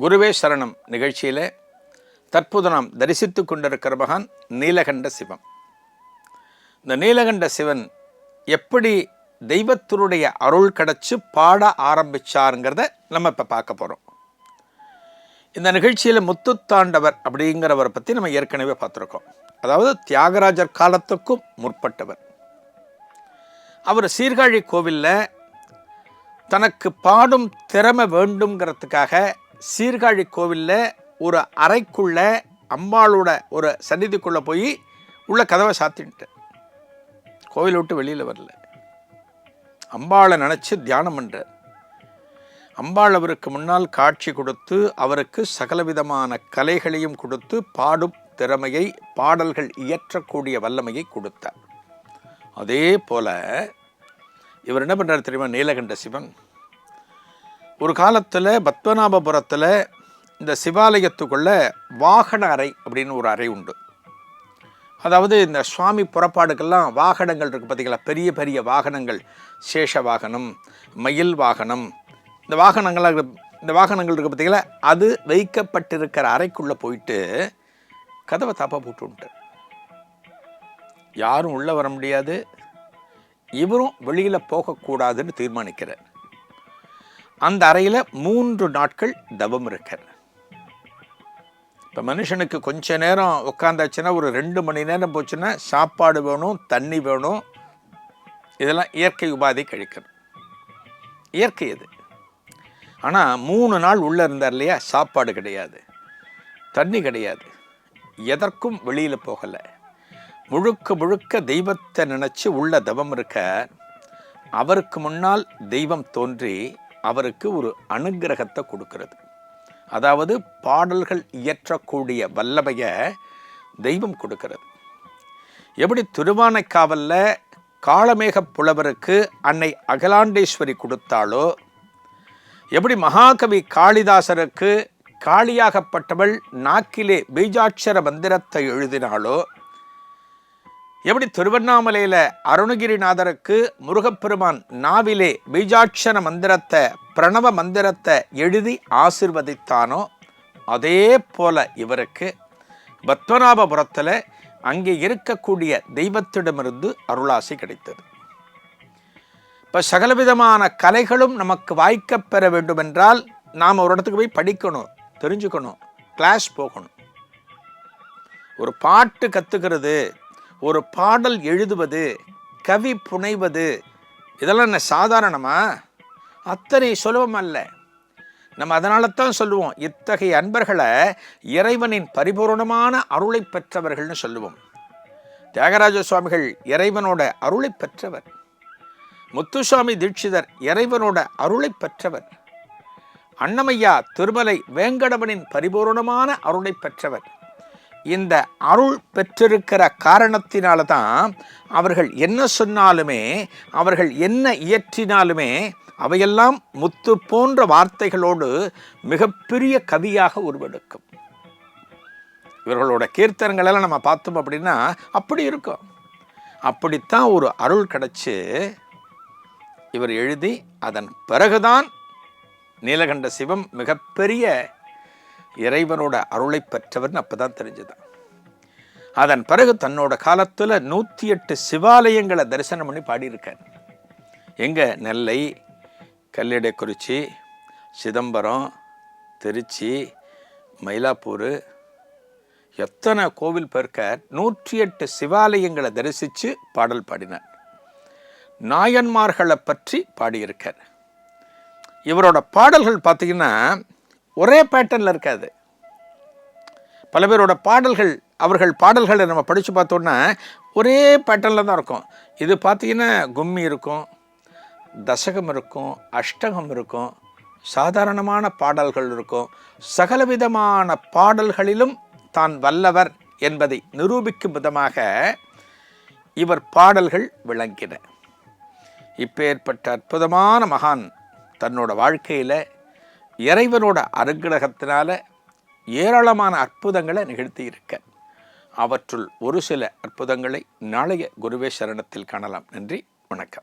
குருவே சரணம். நிகழ்ச்சியில் தற்போது நாம் தரிசித்து கொண்டிருக்கிற மகான் நீலகண்ட சிவம். இந்த நீலகண்ட சிவன் எப்படி தெய்வத்தினுடைய அருள் கிடச்சி பாட ஆரம்பித்தாருங்கிறத நம்ம இப்போ பார்க்க போகிறோம் இந்த நிகழ்ச்சியில் முத்துத்தாண்டவர் அப்படிங்கிறவரை பற்றி நம்ம ஏற்கனவே பார்த்துருக்கோம். அதாவது தியாகராஜர் காலத்துக்கும் முற்பட்டவர். அவர் சீர்காழி கோவிலில் தனக்கு பாடும் திறமை வேண்டுங்கிறதுக்காக சீர்காழி கோவிலில் ஒரு அறைக்குள்ள அம்பாளோட ஒரு சந்நிதிக்குள்ளே போய் உள்ள கதவை சாத்தின்ட்டு. கோவில் விட்டு வெளியில் வரல. அம்பாளை நினச்சி தியானம் பண்ணுறார் அம்பாள் அவருக்கு முன்னால் காட்சி கொடுத்து அவருக்கு சகலவிதமான கலைகளையும் கொடுத்து பாடும் திறமையை பாடல்கள் இயற்றக்கூடிய வல்லமையை கொடுத்தார். அதே போல இவர் என்ன பண்ணுறார் தெரியுமா? நீலகண்ட சிவன். ஒரு காலத்தில் பத்மநாபபுரத்தில் இந்த சிவாலயத்துக்குள்ள வாகன அறை அப்படின்னு ஒரு அறை உண்டு. அதாவது இந்த சுவாமி புறப்பாடுக்கெல்லாம் வாகனங்கள் இருக்குது பார்த்தீங்களா பெரிய பெரிய வாகனங்கள். சேஷ வாகனம் மயில் வாகனம். இந்த வாகனங்களாக இந்த வாகனங்கள் இருக்குது பார்த்தீங்களா அது வைக்கப்பட்டிருக்கிற அறைக்குள்ளே போயிட்டு கதவை தாப்பா போட்டு யாரும் உள்ளே வர முடியாது. இவரும் வெளியில் போகக்கூடாதுன்னு தீர்மானிக்கிறார். அந்த அறையில் மூன்று நாட்கள் தவம் இருக்கார் இப்போ மனுஷனுக்கு கொஞ்ச நேரம் உட்காந்தாச்சுன்னா ஒரு ரெண்டு மணி நேரம் போச்சுன்னா சாப்பாடு வேணும் தண்ணி வேணும். இதெல்லாம் இயற்கை உபாதை கழிக்கணும் இயற்கை இது. ஆனால் மூணு நாள் உள்ளே இருந்தார் இல்லையா சாப்பாடு கிடையாது. தண்ணி கிடையாது. எதற்கும் வெளியில் போகலை. முழுக்க முழுக்க தெய்வத்தை நினச்சி உள்ள தவம் இருக்க அவருக்கு முன்னால் தெய்வம் தோன்றி அவருக்கு ஒரு அனுக்கிரகத்தை கொடுக்கிறது. அதாவது பாடல்கள் இயற்றக்கூடிய வல்லமையை தெய்வம் கொடுக்கிறது. எப்படி திருவானைக்காவலில் காளமேக புலவருக்கு அன்னை அகலாண்டேஸ்வரி கொடுத்தாளோ எப்படி மகாகவி காளிதாசருக்கு காளியாகப்பட்டவள் நாக்கிலே பீஜாட்சர மந்திரத்தை எழுதினாளோ எப்படி திருவண்ணாமலையில் அருணகிரிநாதருக்கு முருகப்பெருமான் நாவிலே பீஜாட்சர மந்திரத்தை பிரணவ மந்திரத்தை எழுதி ஆசிர்வதித்தானோ அதே போல இவருக்கு பத்மநாபபுரத்தில் அங்கே இருக்கக்கூடிய தெய்வத்திடமிருந்து அருளாசி கிடைத்தது. இப்போ சகலவிதமான கலைகளும் நமக்கு வாய்க்கப் பெற வேண்டுமென்றால் நாம் ஒரு இடத்துக்கு போய் படிக்கணும் தெரிஞ்சுக்கணும் கிளாஸ் போகணும். ஒரு பாட்டு கற்றுக்கிறது ஒரு பாடல் எழுதுவது கவி புனைவது இதெல்லாம் என்ன சாதாரணமா? அத்தனை சுலபம் அல்ல. நம்ம அதனால தான் சொல்லுவோம் இத்தகைய அன்பர்களை இறைவனின் பரிபூரணமான அருளை பெற்றவர்கள்னு சொல்லுவோம். தியாகராஜ சுவாமிகள் இறைவனோட அருளை பெற்றவர். முத்துசுவாமி தீட்சிதர் இறைவனோட அருளை பெற்றவர். அன்னமையா திருமலை வேங்கடவனின் பரிபூரணமான அருளை பெற்றவர். இந்த அருள் பெற்றிருக்கிற காரணத்தினால தான் அவர்கள் என்ன சொன்னாலுமே அவர்கள் என்ன இயற்றினாலுமே அவையெல்லாம் முத்து போன்ற வார்த்தைகளோடு மிகப்பெரிய கவியாக உருவெடுக்கும். இவர்களோட கீர்த்தனங்கள் எல்லாம் நம்ம பார்த்தோம் அப்படின்னா அப்படி இருக்கும். அப்படித்தான் ஒரு அருள் கிடச்சி இவர் எழுதி அதன் பிறகுதான் நீலகண்ட சிவம் மிகப்பெரிய இறைவனோட அருளை பெற்றவர்னு அப்போ தான் தெரிஞ்சுதான் அதன் பிறகு தன்னோட காலத்தில் நூற்றி எட்டு சிவாலயங்களை தரிசனம் பண்ணி பாடியிருக்கார். எங்கே? நெல்லை கல்லிடைக்குறிச்சி சிதம்பரம் திருச்சி மயிலாப்பூர். எத்தனை கோவில் பெருக்க நூற்றி எட்டு சிவாலயங்களை தரிசித்து பாடல் பாடினார். நாயன்மார்களை பற்றி பாடியிருக்கார். இவரோட பாடல்கள் பார்த்திங்கன்னா ஒரே பேட்டர்னில் இருக்காது. பல பேரோட பாடல்கள் அவர்கள் பாடல்களை நம்ம படித்து பார்த்தோன்னா ஒரே பேட்டர்னில் தான் இருக்கும். இது பார்த்தீங்கன்னா கும்மி இருக்கும் தசகம் இருக்கும் அஷ்டகம் இருக்கும் சாதாரணமான பாடல்கள் இருக்கும். சகலவிதமான பாடல்களிலும் தான் வல்லவர் என்பதை நிரூபிக்கும் விதமாக இவர் பாடல்கள் விளங்கின. இப்பேற்பட்ட அற்புதமான மகான் தன்னோட வாழ்க்கையில் இறைவனோட அனுகிரகத்தினால ஏராளமான அற்புதங்களை நிகழ்த்தி இருக்க. அவற்றுள் ஒரு சில அற்புதங்களை நாளைய குருவே சரணத்தில் காணலாம். நன்றி வணக்கம்.